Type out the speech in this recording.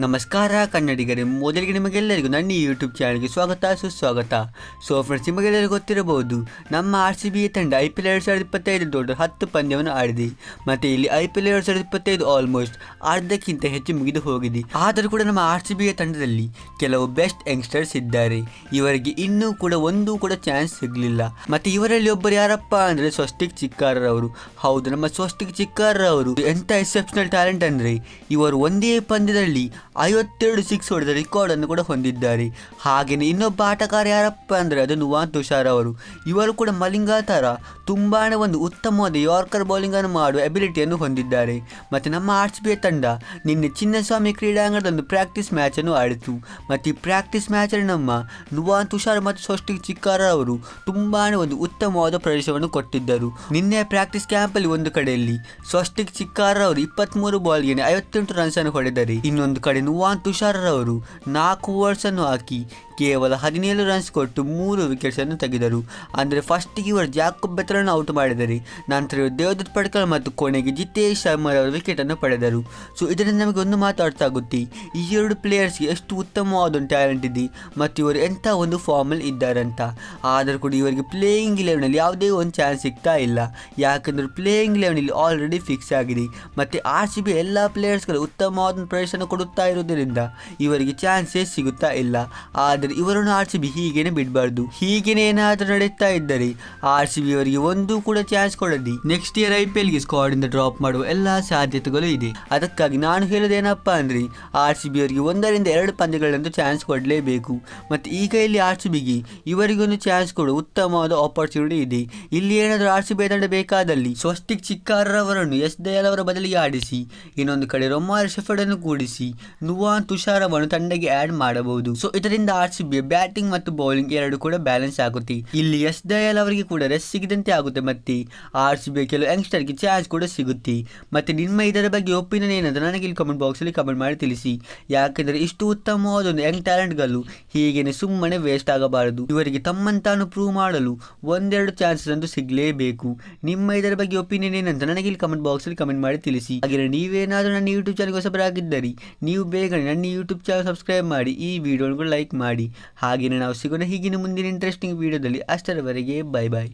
ನಮಸ್ಕಾರ ಕನ್ನಡಿಗರೇ, ಮೊದಲಿಗೆ ನಿಮಗೆಲ್ಲರಿಗೂ ನನ್ನ ಯೂಟ್ಯೂಬ್ ಚಾನಲ್ಗೆ ಸ್ವಾಗತ, ಸುಸ್ವಾಗತ. ಸೊ ಫ್ರೆಂಡ್ಸ್ ನಿಮಗೆಲ್ಲರಿಗೂ ಗೊತ್ತಿರಬಹುದು, ನಮ್ಮ ಆರ್ ಸಿ ಬಿ ತಂಡ ಐ ಪಿ ಎಲ್ ಎರಡು ಸಾವಿರದ ಇಪ್ಪತ್ತೈದು ದೊಡ್ಡ ಹತ್ತು ಪಂದ್ಯವನ್ನು ಆಡಿದೆ. ಮತ್ತು ಇಲ್ಲಿ ಐ ಪಿ ಎಲ್ ಎರಡು ಸಾವಿರದ ಇಪ್ಪತ್ತೈದು ಆಲ್ಮೋಸ್ಟ್ ಅರ್ಧಕ್ಕಿಂತ ಹೆಚ್ಚು ಮುಗಿದು ಹೋಗಿದೆ. ಆದರೂ ಕೂಡ ನಮ್ಮ ಆರ್ ಸಿ ಬಿಯ ತಂಡದಲ್ಲಿ ಕೆಲವು ಬೆಸ್ಟ್ ಯಂಗ್ಸ್ಟರ್ಸ್ ಇದ್ದಾರೆ. ಇವರಿಗೆ ಇನ್ನೂ ಕೂಡ ಒಂದೂ ಕೂಡ ಚಾನ್ಸ್ ಸಿಗಲಿಲ್ಲ. ಮತ್ತು ಇವರಲ್ಲಿ ಒಬ್ಬರು ಯಾರಪ್ಪ ಅಂದರೆ ಸ್ವಸ್ತಿಕ್ ಚಿಕ್ಕಾರರವರು. ಹೌದು, ನಮ್ಮ ಸ್ವಸ್ತಿಕ್ ಚಿಕ್ಕಾರರವರು. ಎಂಥ ಎಕ್ಸೆಪ್ಷನಲ್ ಟ್ಯಾಲೆಂಟ್ ಅಂದರೆ, ಇವರು ಒಂದೇ ಪಂದ್ಯದಲ್ಲಿ ಐವತ್ತೆರಡು ಸಿಕ್ಸ್ ಹೊಡೆದ ರೆಕಾರ್ಡನ್ನು ಕೂಡ ಹೊಂದಿದ್ದಾರೆ. ಹಾಗೆಯೇ ಇನ್ನೊಬ್ಬ ಆಟಗಾರ ಯಾರಪ್ಪ ಅಂದರೆ ಅದು ನುವಾನ್ ತುಷಾರ್ ಅವರು. ಇವರು ಕೂಡ ಮಲಿಂಗ ಥರ ತುಂಬಾ ಒಂದು ಉತ್ತಮವಾದ ಯಾರ್ಕರ್ ಬೌಲಿಂಗನ್ನು ಮಾಡುವ ಎಬಿಲಿಟಿಯನ್ನು ಹೊಂದಿದ್ದಾರೆ. ಮತ್ತು ನಮ್ಮ ಆರ್ ಸಿ ತಂಡ ನಿನ್ನೆ ಚಿನ್ನಸ್ವಾಮಿ ಕ್ರೀಡಾಂಗಣದ ಒಂದು ಪ್ರಾಕ್ಟೀಸ್ ಮ್ಯಾಚನ್ನು ಆಡಿತು. ಮತ್ತು ಈ ಪ್ರಾಕ್ಟೀಸ್ ಮ್ಯಾಚಲ್ಲಿ ನಮ್ಮ ನುವಾನ್ ತುಷಾರ್ ಮತ್ತು ಸೃಷ್ಟಿ ಚಿಕ್ಕಾರ ಅವರು ತುಂಬಾ ಒಂದು ಉತ್ತಮವಾದ ಪ್ರವೇಶವನ್ನು ಕೊಟ್ಟಿದ್ದರು. ನಿನ್ನೆ ಪ್ರಾಕ್ಟೀಸ್ ಕ್ಯಾಂಪಲ್ಲಿ ಒಂದು ಕಡೆಯಲ್ಲಿ ಸ್ವಸ್ಟಿಕ್ ಚಿಕ್ಕಾರ ಅವರು ಇಪ್ಪತ್ತ್ಮೂರು ಬಾಲ್ಗೆ ಐವತ್ತೆಂಟು ರನ್ಸನ್ನು ಹೊಡೆದರೆ ಇನ್ನೊಂದು ಕಡೆ ನುವಾನ್ ತುಷಾರ್ರವರು ನಾಲ್ಕು ಓವರ್ಸನ್ನು ಹಾಕಿ ಕೇವಲ ಹದಿನೇಳು ರನ್ಸ್ ಕೊಟ್ಟು ಮೂರು ವಿಕೆಟ್ಸನ್ನು ತೆಗೆದರು. ಅಂದರೆ ಫಸ್ಟಿಗೆ ಇವರು ಜಾಕಬ್ ಬೆತ್ತರನ್ನು ಔಟ್ ಮಾಡಿದರೆ, ನಂತರ ದೇವದತ್ ಪಡ್ಕಲ್ ಮತ್ತು ಕೊನೆಗೆ ಜಿತೇಶ್ ಶರ್ಮಾ ವಿಕೆಟನ್ನು ಪಡೆದರು. ಸೊ ಇದರಿಂದ ನಮಗೆ ಒಂದು ಮಾತು ಅರ್ಥ ಆಗುತ್ತೆ. ಈ ಎರಡು ಪ್ಲೇಯರ್ಸ್ಗೆ ಎಷ್ಟು ಉತ್ತಮವಾದ ಒಂದು ಟ್ಯಾಲೆಂಟ್ ಇದೆ ಮತ್ತು ಇವರು ಎಂಥ ಒಂದು ಫಾರ್ಮಲ್ಲಿ ಇದ್ದಾರಂತ. ಆದರೂ ಕೂಡ ಇವರಿಗೆ ಪ್ಲೇಯಿಂಗ್ ಇಲೆವೆನಲ್ಲಿ ಯಾವುದೇ ಒಂದು ಚಾನ್ಸ್ ಸಿಗ್ತಾ ಇಲ್ಲ. ಯಾಕಂದರೆ ಪ್ಲೇಯಿಂಗ್ ಇಲೆವೆನಲ್ಲಿ ಆಲ್ರೆಡಿ ಫಿಕ್ಸ್ ಆಗಿದೆ. ಮತ್ತು ಆರ್ ಸಿ ಬಿ ಎಲ್ಲ ಪ್ಲೇಯರ್ಸ್ಗಳು ಉತ್ತಮವಾದ ಪ್ರದರ್ಶನ ಕೊಡುತ್ತಾ ಇರುವುದರಿಂದ ಇವರಿಗೆ ಚಾನ್ಸೇ ಸಿಗುತ್ತಾ ಇಲ್ಲ. ಆದರೆ ಇವರನ್ನು ಆರ್ ಸಿ ಬಿ ಹೀಗೇನೆ ಬಿಡಬಾರ್ದು. ಹೀಗೇನೆ ಏನಾದರೂ ನಡೀತಾ ಇದ್ದರೆ ಆರ್ ಸಿ ಬಿ ಅವರಿಗೆ ಒಂದು ಕೂಡ ಚಾನ್ಸ್ ಕೊಡದಿ ನೆಕ್ಸ್ಟ್ ಇಯರ್ ಐ ಪಿ ಎಲ್ಗೆ ಸ್ಕ್ವಾಡ್ ಇಂದ ಡ್ರಾಪ್ ಮಾಡುವ ಎಲ್ಲ ಸಾಧ್ಯತೆಗಳು ಇದೆ. ಅದಕ್ಕಾಗಿ ನಾನು ಹೇಳೋದೇನಪ್ಪ ಅಂದರೆ ಆರ್ ಸಿ ಬಿ ಅವರಿಗೆ ಒಂದರಿಂದ ಎರಡು ಪಂದ್ಯಗಳಂತೂ ಚಾನ್ಸ್ ಕೊಡಲೇಬೇಕು. ಮತ್ತು ಈಗ ಇಲ್ಲಿ ಆರ್ ಸಿ ಬಿಗೆ ಇವರಿಗೊಂದು ಚಾನ್ಸ್ ಕೊಡುವ ಉತ್ತಮವಾದ ಆಪರ್ಚುನಿಟಿ ಇದೆ. ಇಲ್ಲಿ ಏನಾದರೂ ಆರ್ ಸಿ ಬಿ ತಂಡ ಬೇಕಾದಲ್ಲಿ ಸ್ವಸ್ತಿಕ್ ಚಿಕ್ಕಾರರವರನ್ನು ಎಸ್ ದಯಾಲ್ ಅವರ ಬದಲಿಗೆ ಆಡಿಸಿ, ಇನ್ನೊಂದು ಕಡೆ ರೊಮಾರ್ ಶೆಫರ್ಡ್ ಅನ್ನು ಕೂಡಿಸಿ ನುವಾನ್ ತುಷಾರವನ್ನು ತಂಡಕ್ಕೆ ಆಡ್ ಮಾಡಬಹುದು. ಸೊ ಇದರಿಂದ ಆರ್ ಸಿ ಬಿ ಬ್ಯಾಟಿಂಗ್ ಮತ್ತು ಬೌಲಿಂಗ್ ಎರಡು ಕೂಡ ಬ್ಯಾಲೆನ್ಸ್ ಆಗುತ್ತೆ. ಇಲ್ಲಿ ಎಸ್ ದಯಾಲ್ ಅವರಿಗೆ ಕೂಡ ರೆಸ್ಟ್ ಸಿಗದಂತೆ ಆಗುತ್ತೆ ಮತ್ತೆ. ಆರ್ ಸಿ ಬಿ ಕೆಲವು ಯಂಗ್ಸ್ಟರ್ಗೆ ಚಾನ್ಸ್ ಕೂಡ ಸಿಗುತ್ತೆ. ಮತ್ತೆ ನಿಮ್ಮ ಇದರ ಬಗ್ಗೆ ಒಪಿನಿಯನ್ ಏನಂದ್ರೆ ನನಗೆ ಇಲ್ಲಿ ಕಮೆಂಟ್ ಬಾಕ್ಸಲ್ಲಿ ಕಮೆಂಟ್ ಮಾಡಿ ತಿಳಿಸಿ. ಯಾಕೆಂದರೆ ಇಷ್ಟು ಉತ್ತಮವಾದ ಒಂದು ಯಂಗ್ ಟ್ಯಾಲೆಂಟ್ಗಳು ಹೀಗೇನೆ ಸುಮ್ಮನೆ ವೇಸ್ಟ್ ಆಗಬಾರದು. ಇವರಿಗೆ ತಮ್ಮನ್ನು ತಾನು ಪ್ರೂವ್ ಮಾಡಲು ಒಂದೆರಡು ಚಾನ್ಸಸ್ ಅಂತೂ ಸಿಗಲೇಬೇಕು. ನಿಮ್ಮ ಇದರ ಬಗ್ಗೆ ಒಪಿನಿಯನ್ ಏನಂತ ನನಗೆ ಇಲ್ಲಿ ಕಮೆಂಟ್ ಬಾಕ್ಸಲ್ಲಿ ಕಮೆಂಟ್ ಮಾಡಿ ತಿಳಿಸಿ. ಹಾಗೆ ನೀವೇನಾದರೂ ನನ್ನ ಯೂಟ್ಯೂಬ್ ಚಾನಲ್ಗೆ ಹೊಸಬರಾಗಿದ್ದರೆ, ನೀವು ಬೇಗನೆ ನನ್ನ ಯೂಟ್ಯೂಬ್ ಚಾನಲ್ ಸಬ್ಸ್ಕ್ರೈಬ್ ಮಾಡಿ, ಈ ವಿಡಿಯೋಗಳು ಲೈಕ್ ಮಾಡಿ. ಹಾಗೆಯೇ ನಾವು ಸಿಗೋಣ ಹೀಗಿನ ಮುಂದಿನ ಇಂಟ್ರೆಸ್ಟಿಂಗ್ ವೀಡಿಯೋದಲ್ಲಿ ಅಷ್ಟರವರೆಗೆ ಬೈ ಬಾಯ್